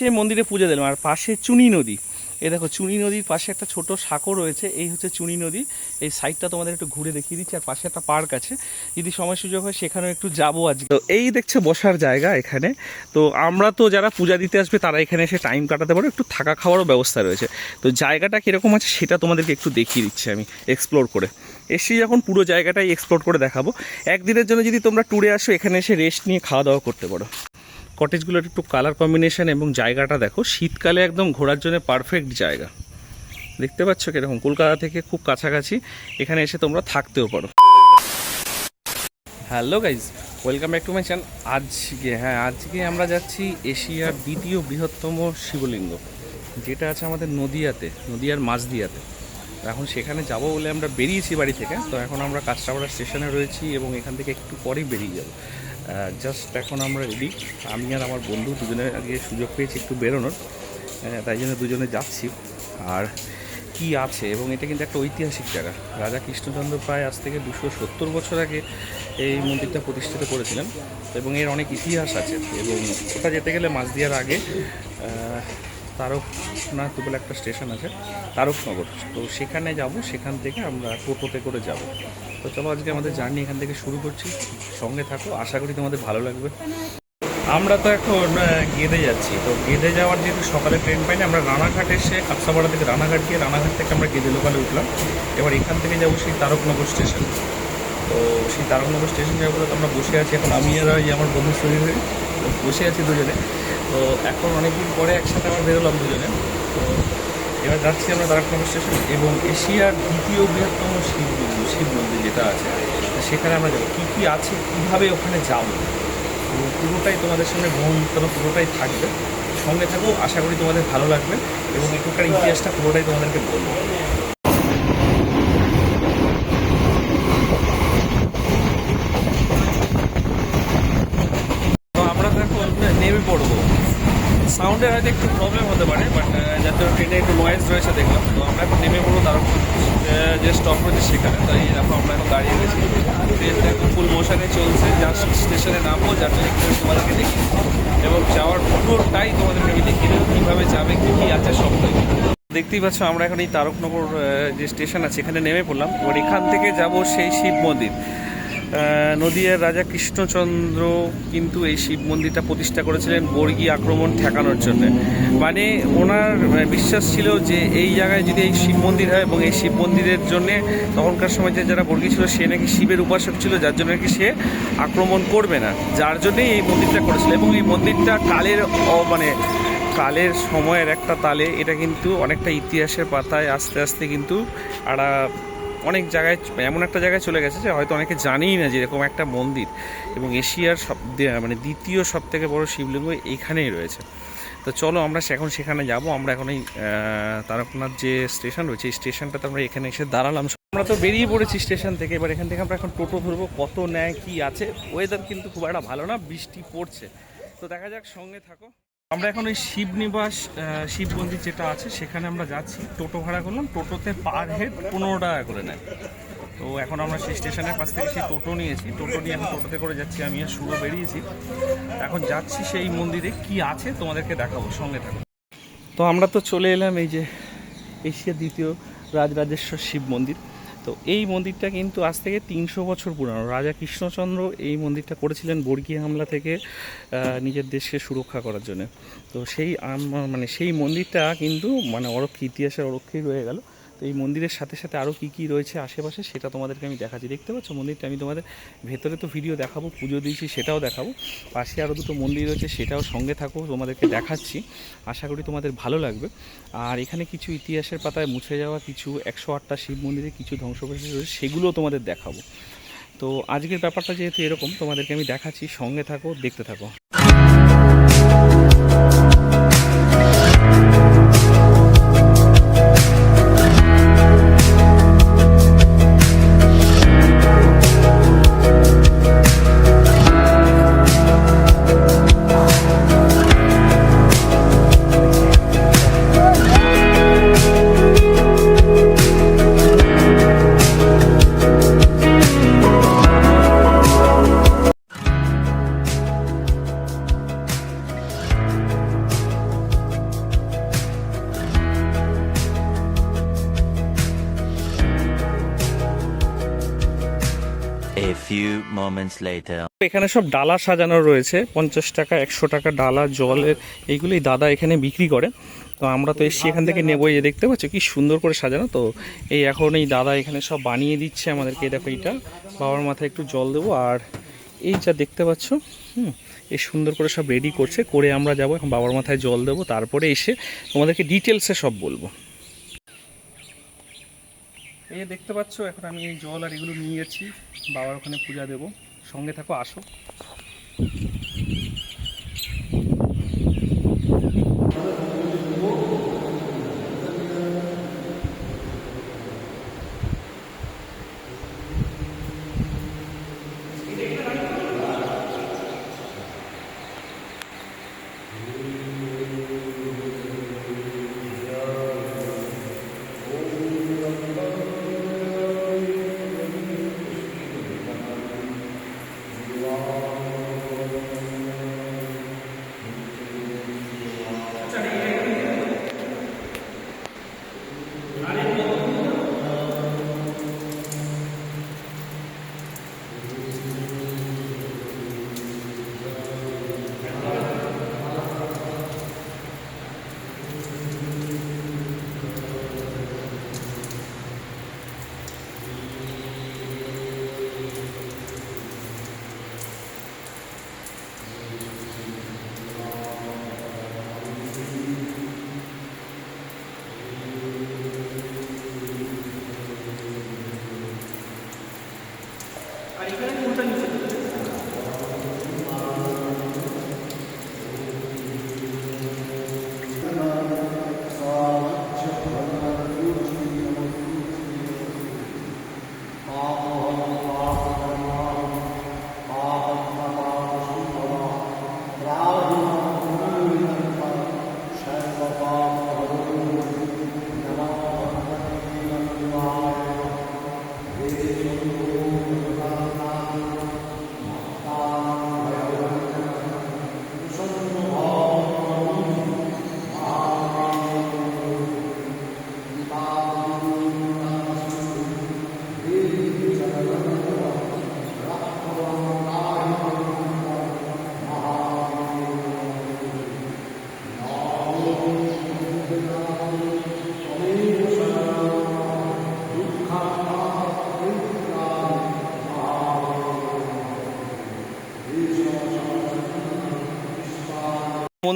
সে মন্দিরে পুজো দিলাম, আর পাশে চুনি নদী। এ দেখো, চুনি নদীর পাশে একটা ছোট সাঁকো রয়েছে, এই হচ্ছে চুনি নদী। এই সাইডটা তোমাদের একটু ঘুরে দেখিয়ে দিচ্ছি, আর পাশে একটা পার্ক আছে। যদি সময় সুযোগ হয়, সেখানেও একটু যাব আজকে। তো এই দেখছে, বসার জায়গা এখানে। তো আমরা তো যারা পূজা দিতে আসবে, তারা এখানে এসে টাইম কাটাতে পারো। একটু থাকা খাওয়ারও ব্যবস্থা রয়েছে। তো জায়গাটা কীরকম আছে, সেটা তোমাদেরকে একটু দেখিয়ে দিচ্ছি আমি এক্সপ্লোর করে। এসে যখন পুরো জায়গাটাই এক্সপ্লোর করে দেখাবো। একদিনের জন্য যদি তোমরা ট্যুরে আসো, এখানে এসে রেস্ট নিয়ে খাওয়া দাওয়া করতে পারো। কটেজগুলোর একটু কালার কম্বিনেশন এবং জায়গাটা দেখো, শীতকালে একদম ঘোরার জন্য পারফেক্ট জায়গা। দেখতে পাচ্ছ কীরকম? কলকাতা থেকে খুব কাছাকাছি, এখানে এসে তোমরা থাকতেও পারো। Hello guys welcome back to my channel আজকে হ্যাঁ আজকে আমরা যাচ্ছি এশিয়ার দ্বিতীয় বৃহত্তম শিবলিঙ্গ, যেটা আছে আমাদের নদিয়াতে, নদিয়ার মাঝদিয়াতে এখন সেখানে যাব বলে আমরা বেরিয়েছি বাড়ি থেকে, তো এখন আমরা কাঁচরাপাড়া স্টেশনে রয়েছি এবং এখান থেকে একটু পরেই বেরিয়ে যাব। জাস্ট এখন আমরা রেডি আমি আর আমার বন্ধু দুজনে আগে সুযোগ পেয়েছি একটু বেরোনোর তাই জন্য দুজনে যাচ্ছি। আর কি আছে? এবং এটা কিন্তু একটা ঐতিহাসিক জায়গা। রাজা কৃষ্ণচন্দ্র প্রায় আজ থেকে দুশো সত্তর বছর আগে এই মন্দিরটা প্রতিষ্ঠিত করেছিলেন। এবং এর অনেক ইতিহাস আছে। এবং ওটা যেতে গেলে মাঝদিয়ার আগে তারকনাথ বলে একটা স্টেশন আছে, তারকনগর। তো সেখানে যাব, সেখান থেকে আমরা টোটোতে করে যাব। তো চলো আজকে আমাদের জার্নি এখান থেকে শুরু করছি। সঙ্গে থাকো, আশা করি তোমাদের ভালো লাগবে। আমরা তো এখন গেদে যাচ্ছি। তো গেদে যাওয়ার যেহেতু সকালে ট্রেন পাইনি, আমরা রানাঘাট এসে কাপসাপাড়া থেকে রানাঘাট গিয়ে রানাঘাট থেকে আমরা গেদে লোকালে উঠলাম। এবার এখান থেকে যাব সেই তারকনগর স্টেশন। তো সেই তারকনগর স্টেশন বলে তো আমরা বসে আছি, এখন আমি আর আমার বন্ধু শরীর বসে আছি দুজনে। তো এখন অনেকদিন পরে একসাথে আবার বেরোলাম দুজনে। তো এবার যাচ্ছি আমরা তারকনগর স্টেশন এবং এশিয়ার দ্বিতীয় বৃহত্তম শিব মন্দির শিব মন্দির যেটা আছে সেখানে আমরা যাব। কী কী আছে, কীভাবে ওখানে যাব? পুরোটাই তোমাদের সামনে ভ্রমণ পুরোটাই থাকবে। সঙ্গে থাকো, আশা করি তোমাদের ভালো লাগবে এবং এখানকার ইতিহাসটা পুরোটাই তোমাদেরকে বলব তো আমরা তো এখন নেমে পড়ব সাউন্ডের হয়তো একটু প্রবলেম হতে পারে বাট যাতে ট্রেনে একটু নয়েজ রয়েছে দেখলাম। তো আমরা এখন নেমে পড়ব তার যে স্টপ রয়েছে সেখানে। তাই দেখো, আমরা এখন দাঁড়িয়ে গেছি। ট্রেনটা এখন ফুল মোশনে চলছে। জাস্ট স্টেশনে নামবো, যার জন্য একটু তোমাদেরকে দেখি এবং যাওয়ার পুরোটাই তোমাদেরকে আমি দেখিয়ে দেবো, কীভাবে যাবে, কী কী আছে সবটাই দেখতেই পাচ্ছ, আমরা এখন এই তারকনগর যে স্টেশন আছে, এখানে নেমে পড়লাম। এবার এখান থেকে যাব সেই শিব মন্দির। নদিয়ার রাজা কৃষ্ণচন্দ্র কিন্তু এই শিব মন্দিরটা প্রতিষ্ঠা করেছিলেন বর্গী আক্রমণ ঠেকানোর জন্য। মানে ওনার বিশ্বাস ছিল যে এই জায়গায় যদি এই শিব মন্দির হয় এবং এই শিব মন্দিরের জন্যে তখনকার সময় যে যারা বর্গী ছিল সে নাকি শিবের উপাসক ছিল, যার জন্য নাকি সে আক্রমণ করবে না। যার জন্যই এই মন্দিরটা করেছিল এবং এই মন্দিরটা কালের মানে কালের সময়ের একটা তালে। এটা কিন্তু অনেকটা ইতিহাসের পাতায় আস্তে আস্তে কিন্তু একটা অনেক জায়গায় এমন একটা জায়গায় চলে গেছে যে হয়তো অনেকে জানেই না যে এরকম একটা মন্দির এবং এশিয়ার সব মানে দ্বিতীয় সব থেকে বড় শিবলিঙ্গ এইখানেই রয়েছে। তো চলো আমরা এখন সেখানে যাব, আমরা এখন এই তারকনাথ যে স্টেশন রয়েছে, এই স্টেশনটাতে আমরা এখানে এসে দাঁড়ালাম। আমরা তো বেরিয়ে পড়েছি স্টেশন থেকে, এবার এখান থেকে আমরা এখন টোটো ধরবো, কত নেয় কি আছে? ওয়েদার কিন্তু খুব একটা ভালো না, বৃষ্টি পড়ছে। তো দেখা যাক, সঙ্গে থাকো। আমরা এখন ওই শিবনিবাস শিব মন্দির যেটা আছে, সেখানে আমরা যাচ্ছি। টোটো ভাড়া করলাম, টোটোতে পার হেড পনেরো টাকা করে নেয়। তো এখন আমরা সেই স্টেশনের পাশ থেকে সেই টোটো নিয়েছি। টোটো নিয়ে এখন টোটোতে করে যাচ্ছি, আমি আর শুরু বেরিয়েছি। এখন যাচ্ছি সেই মন্দিরে, কি আছে তোমাদেরকে দেখাবো, সঙ্গে থাকো। তো আমরা তো চলে এলাম এই যে এশিয়ার দ্বিতীয় রাজরাজেশ্বর শিব মন্দির। তো এই মন্দিরটা কিন্তু আজ থেকে তিনশো বছর পুরানো। রাজা কৃষ্ণচন্দ্র এই মন্দিরটা করেছিলেন বর্গী হামলা থেকে নিজের দেশকে সুরক্ষা করার জন্য। তো সেই মানে সেই মন্দিরটা কিন্তু মানে অরক্ষী ইতিহাসের অরক্ষী রয়ে গেল। তো এই মন্দিরের সাথে সাথে আরও কী কী রয়েছে আশেপাশে সেটা তোমাদেরকে আমি দেখাচ্ছি। দেখতে পাচ্ছ? মন্দিরটা আমি তোমাদের ভেতরে তো ভিডিও দেখাবো, পুজো দিয়েছি, সেটাও দেখাবো। পাশে আরও দুটো মন্দির রয়েছে, সেটাও সঙ্গে থাকো, তোমাদেরকে দেখাচ্ছি। আশা করি তোমাদের ভালো লাগবে। আর এখানে কিছু ইতিহাসের পাতায় মুছে যাওয়া কিছু একশো আটটা শিব মন্দিরে কিছু ধ্বংসবশেষ রয়েছে, সেগুলোও তোমাদের দেখাবো। তো আজকের ব্যাপারটা যেহেতু এরকম, তোমাদেরকে আমি দেখাচ্ছি, সঙ্গে থাকো, দেখতে থাকো। Moments later. এখানে সব ডালা সাজানো রয়েছে, পঞ্চাশ টাকা, একশো টাকা ডালা, জলের, এইগুলোই দাদা এখানে বিক্রি করে। তো আমরা তো এসছি এখান থেকে নেব, এই দেখতে পাচ্ছ, কি সুন্দর করে সাজানো। তো এই এখন এই দাদা এখানে সব বানিয়ে দিচ্ছে আমাদেরকে দেখো এইটা। বাবার মাথায় একটু জল দেবো, আর এই যা দেখতে পাচ্ছ, হুম, এই সুন্দর করে সব রেডি করছে, করে আমরা যাব, এখন বাবার মাথায় জল দেবো, তারপরে এসে তোমাদেরকে ডিটেলসে সব বলব। এই দেখতে পাচ্ছ, এখন আমি এই জল আর এগুলো নিয়ে যাচ্ছি, বাবার ওখানে পূজা দেবো। সঙ্গে থাকো আসো।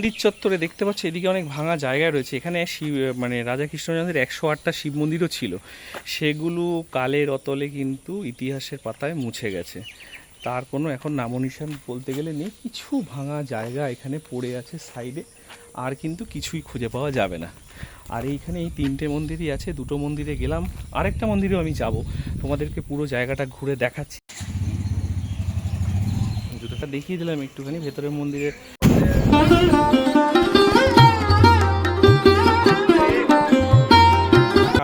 মন্দির চত্বরে দেখতে পাচ্ছ, এদিকে অনেক ভাঙা জায়গা রয়েছে। এখানে শিব মানে রাজা কৃষ্ণচন্দ্রের একশো আটটা শিব মন্দিরও ছিল। সেগুলো কালের অতলে কিন্তু ইতিহাসের পাতায় মুছে গেছে। তার কোনো এখন নামনিশান বলতে গেলে নেই। কিছু ভাঙা জায়গা এখানে পড়ে আছে সাইডে। আর কিন্তু কিছুই খুঁজে পাওয়া যাবে না। আর এইখানে এই তিনটে মন্দিরই আছে। দুটো মন্দিরে গেলাম। আরেকটা মন্দিরেও আমি যাব। তোমাদেরকে পুরো জায়গাটা ঘুরে দেখাচ্ছি। জুতোটা দেখিয়ে দিলাম একটুখানি। ভেতরের মন্দিরে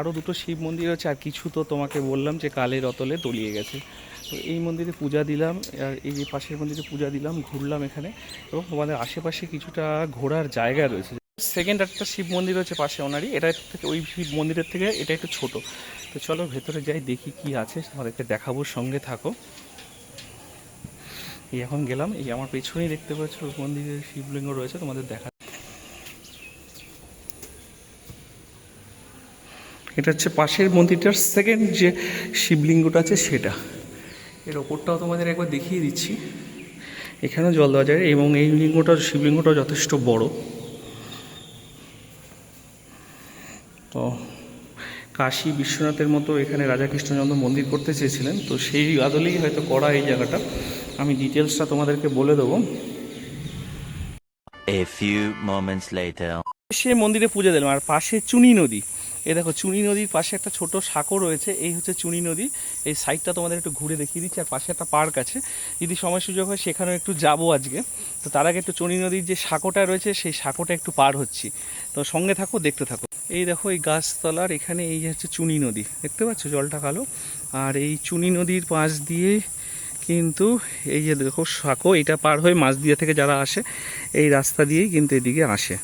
আরও দুটো শিব মন্দির আছে, আর কিছু তো তোমাকে বললাম যে কালের অতলে তলিয়ে গেছে। তো এই মন্দিরে পূজা দিলাম, আর এই যে পাশের মন্দিরে পূজা দিলাম, ঘুরলাম এখানে, এবং তোমাদের আশেপাশে কিছুটা ঘোরার জায়গা রয়েছে। সেকেন্ড একটা শিব মন্দির রয়েছে পাশে ওনারই, এটা থেকে ওই শিব মন্দিরের থেকে এটা একটু ছোট। তো চলো ভেতরে যাই, দেখি কি আছে, তোমাদেরকে দেখাবো, সঙ্গে থাকো। এই এখন গেলাম, এই আমার পেছনেই দেখতে পাচ্ছ মন্দিরের শিবলিঙ্গ রয়েছে, তোমাদের দেখা এটা হচ্ছে পাশের মন্দিরটার সেকেন্ড যে শিবলিঙ্গটা আছে সেটা। এর ওপরটাও তোমাদের একবার দেখিয়ে দিচ্ছি। এখানেও জল দেওয়া যায় এবং এই লিঙ্গটা, শিবলিঙ্গটা যথেষ্ট বড়। তো কাশী বিশ্বনাথের মতো এখানে রাজা কৃষ্ণচন্দ্র মন্দির করতে চেয়েছিলেন, তো সেই আদলেই হয়তো করা এই জায়গাটা। আমি ডিটেলসটা তোমাদেরকে বলে দেবো। A few moments later. সে মন্দিরে পুজো দিলাম আর পাশে চুনি নদী। এই দেখো চুনি নদীর পাশে একটা ছোট সাঁকো রয়েছে এই হচ্ছে চুনি নদী। এই সাইডটা তোমাদের একটু ঘুরে দেখিয়ে দিচ্ছি আর পাশে একটা পার্ক আছে। যদি সময় সুযোগ হয় সেখানেও একটু যাব আজকে। তো তার আগে একটু চুনি নদীর যে সাঁকোটা রয়েছে সেই সাঁকোটা একটু পার হচ্ছি। তো সঙ্গে থাকো দেখতে থাকো। এই দেখো এই গাছতলার এখানে এই হচ্ছে চুনি নদী। দেখতে পাচ্ছ জলটা কালো? আর এই চুনি নদীর পাশ দিয়ে কিন্তু এই যে দেখো সাঁকো, এটা পার হয়ে মাছ মাঝদিয়া থেকে যারা আসে, এই রাস্তা দিয়েই কিন্তু এদিকে আসে।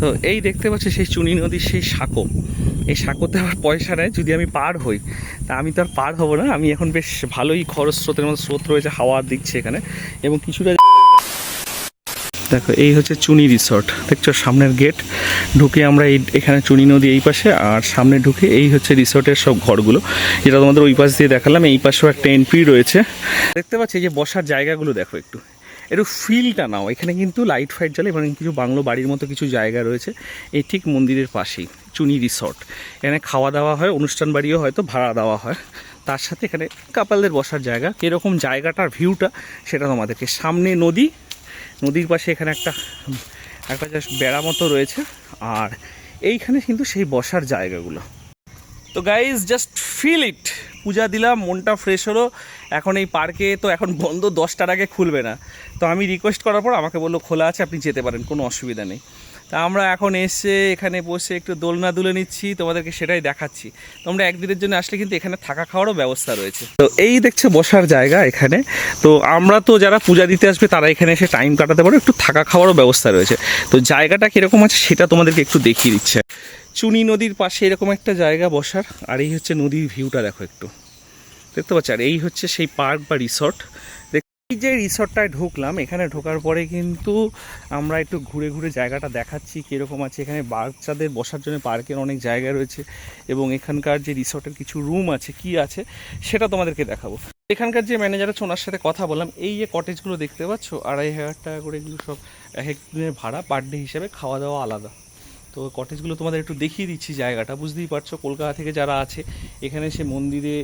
তো এই দেখতে পাচ্ছি সেই চুনি নদীর সেই সাঁকো। এই সাঁকোতে আমার পয়সা নেয় যদি আমি পার হই, তা আমি তো আর পার হব না। আমি এখন বেশ ভালোই খরচ স্রোতের মতো স্রোত রয়েছে, হাওয়া দিচ্ছে এখানে। এবং কিছুটা দেখো, এই হচ্ছে চুনি রিসর্ট। দেখছ, সামনের গেট। ঢুকে আমরা এই এখানে চুনি নদী এই পাশে, আর সামনে ঢুকে এই হচ্ছে রিসর্টের সব ঘরগুলো। যেটা তোমাদের ওই পাশ দিয়ে দেখালাম, এই পাশেও একটা এন্ট্রি রয়েছে। দেখতে পাচ্ছি যে বসার জায়গাগুলো দেখো একটু। একটু ফিলটা নাও, এখানে কিন্তু লাইট ফাইট জ্বলে এবং কিছু বাংলো বাড়ির মতো কিছু জায়গা রয়েছে। এই ঠিক মন্দিরের পাশেই, চুনি রিসর্ট। এখানে খাওয়া দাওয়া হয়, অনুষ্ঠান বাড়িও হয়তো ভাড়া দেওয়া হয়। তার সাথে এখানে কাপালদের বসার জায়গা। কীরকম জায়গাটার ভিউটা সেটা তোমাদেরকে সামনে নদী নদীর পাশে এখানে একটা একটা জাস্ট বেড়া মতো রয়েছে। আর এইখানে কিন্তু সেই বসার জায়গাগুলো। তো guys just feel it puja দিলাম, মনটা ফ্রেশ হলো। এখন এই পার্কে তো এখন বন্ধ, দশটার আগে খুলবে না। তো আমি রিকোয়েস্ট করার পর আমাকে বলল, খোলা আছে, আপনি যেতে পারেন, কোনো অসুবিধা নেই। তা আমরা এখন এসে এখানে বসে একটু দোলনা দুলে নিচ্ছি, তোমাদেরকে সেটাই দেখাচ্ছি। তোমরা একদিনের জন্য আসলে কিন্তু এখানে থাকা খাওয়ারও ব্যবস্থা রয়েছে। তো এই দেখছে বসার জায়গা এখানে। তো আমরা তো যারা পূজা দিতে আসবে তারা এখানে এসে টাইম কাটাতে পারো, একটু থাকা খাওয়ারও ব্যবস্থা রয়েছে। তো জায়গাটা কীরকম আছে সেটা তোমাদেরকে একটু দেখিয়ে দিচ্ছে। চুনি নদীর পাশে এরকম একটা জায়গা বসার, আর এই হচ্ছে নদীর ভিউটা দেখো একটু। দেখতে পাচ্ছ? আর এই হচ্ছে সেই পার্ক বা রিসর্ট এই যে রিসর্টটায় ঢুকলাম, এখানে ঢোকার পরে কিন্তু আমরা একটু ঘুরে ঘুরে জায়গাটা দেখাচ্ছি, কীরকম আছে। এখানে বাচ্চাদের বসার জন্য পার্কের অনেক জায়গা রয়েছে এবং এখানকার যে রিসর্টের কিছু রুম আছে, কি আছে, সেটা তোমাদেরকে দেখাবো। এখানকার যে ম্যানেজার আছে, ওনার সাথে কথা বললাম। এই যে কটেজগুলো দেখতে পাচ্ছ, আড়াই হাজার টাকা করে এগুলো সব এক এক দিনের ভাড়া পার ডে হিসেবে খাওয়া দাওয়া আলাদা। তো কটেজগুলো তোমাদের একটু দেখিয়ে দিচ্ছি জায়গাটা, বুঝতেই পারছ। কলকাতা থেকে যারা আছে, এখানে সে মন্দিরে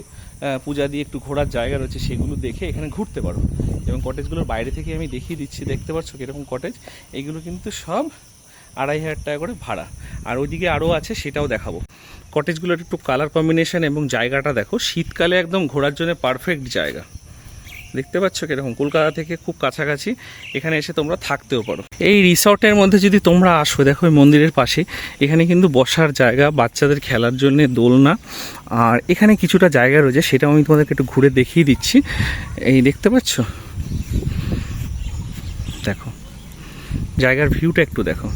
পূজা দিয়ে একটু ঘোরার জায়গা রয়েছে, সেগুলো দেখে এখানে ঘুরতে পারো। এবং কটেজগুলোর বাইরে থেকে আমি দেখিয়ে দিচ্ছি, দেখতে পাচ্ছ কীরকম কটেজ এগুলো কিন্তু সব আড়াই হাজার টাকা করে ভাড়া। আর ওইদিকে আরও আছে, সেটাও দেখাবো। কটেজগুলোর একটু কালার কম্বিনেশন এবং জায়গাটা দেখো, শীতকালে একদম ঘোরার জন্য পারফেক্ট জায়গা। দেখতে পাচ্ছ কীরকম? কলকাতা থেকে খুব কাছাকাছি, এখানে এসে তোমরা থাকতেও পারো। এই রিসর্টের মধ্যে যদি তোমরা আসো, দেখো এই মন্দিরের পাশে, এখানে কিন্তু বসার জায়গা, বাচ্চাদের খেলার জন্য দোলনা, আর এখানে কিছুটা জায়গা রয়েছে, সেটাও আমি তোমাদেরকে একটু ঘুরে দেখিয়ে দিচ্ছি। এই দেখতে পাচ্ছ? দেখো। জায়গার ভিউটা একটু দেখো।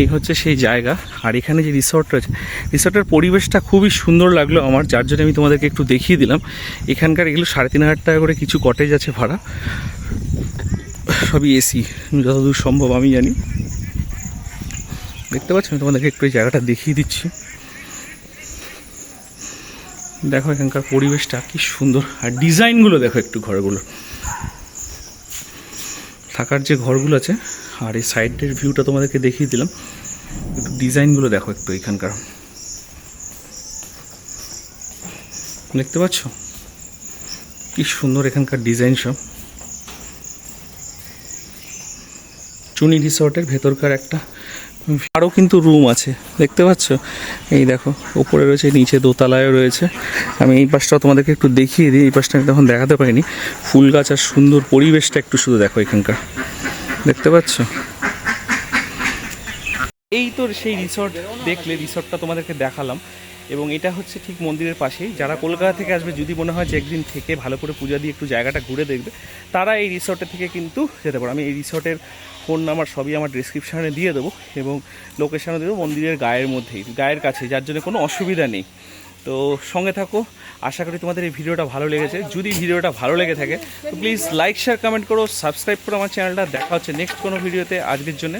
এই হচ্ছে সেই জায়গা। আর এখানে যে রিসর্ট রয়েছে রিসর্টের পরিবেশটা খুবই সুন্দর লাগল আমার। যার জন্য আমি তোমাদেরকে একটু দেখিয়ে দিলাম। এখানকার এগুলো সাড়ে তিন হাজার টাকা করে কিছু কটেজ আছে ভাড়া। সবই এসি যতদূর সম্ভব আমি জানি। দেখতে পাচ্ছ? আমি তোমাদেরকে একটু এই জায়গাটা দেখিয়ে দিচ্ছি। দেখো এখানকার পরিবেশটা কি সুন্দর। আর ডিজাইনগুলো দেখো একটু ঘরগুলো থাকার যে ঘরগুলো আছে, আর এই সাইডের ভিউটা তোমাদেরকে দেখিয়ে দিলাম। একটু ডিজাইনগুলো দেখো একটু এখানকার। দেখতে পাচ্ছ? কি সুন্দর এখানকার ডিজাইন সব। চুনি রিসর্টের ভেতরকার একটা আরও কিন্তু রুম আছে, দেখতে পাচ্ছ? এই দেখো ওপরে রয়েছে, নিচে দোতলায়ও রয়েছে। আমি এই পাশটা তোমাদেরকে একটু দেখিয়ে দিই, এই পাশটা আমি তখন দেখাতে পারিনি। ফুল গাছ আর সুন্দর পরিবেশটা একটু শুধু দেখো এখানকার। দেখতে পাচ্ছ? এই তোর সেই রিসর্ট দেখলে রিসর্টটা তোমাদেরকে দেখালাম। এবং এটা হচ্ছে ঠিক মন্দিরের পাশেই। যারা কলকাতা থেকে আসবে, যদি মনে হয় যে একদিন থেকে ভালো করে পূজা দিয়ে একটু জায়গাটা ঘুরে দেখবে, তারা এই রিসর্টের থেকে কিন্তু যেতে পারো। আমি এই রিসর্টের ফোন নাম্বার সবই আমার ডিসক্রিপশানে দিয়ে দেবো এবং লোকেশানে দেবো মন্দিরের গায়ের মধ্যেই, গায়ের কাছে, যার জন্য কোনো অসুবিধা নেই। তো সঙ্গে থাকো, আশা করি তোমাদের এই ভিডিওটা ভালো লেগেছে। যদি ভিডিওটা ভালো লেগে থাকে, তো প্লিজ লাইক শেয়ার কমেন্ট করো সাবস্ক্রাইব করো আমার চ্যানেলটা দেখা হচ্ছে নেক্সট কোনো ভিডিওতে আজকের জন্য.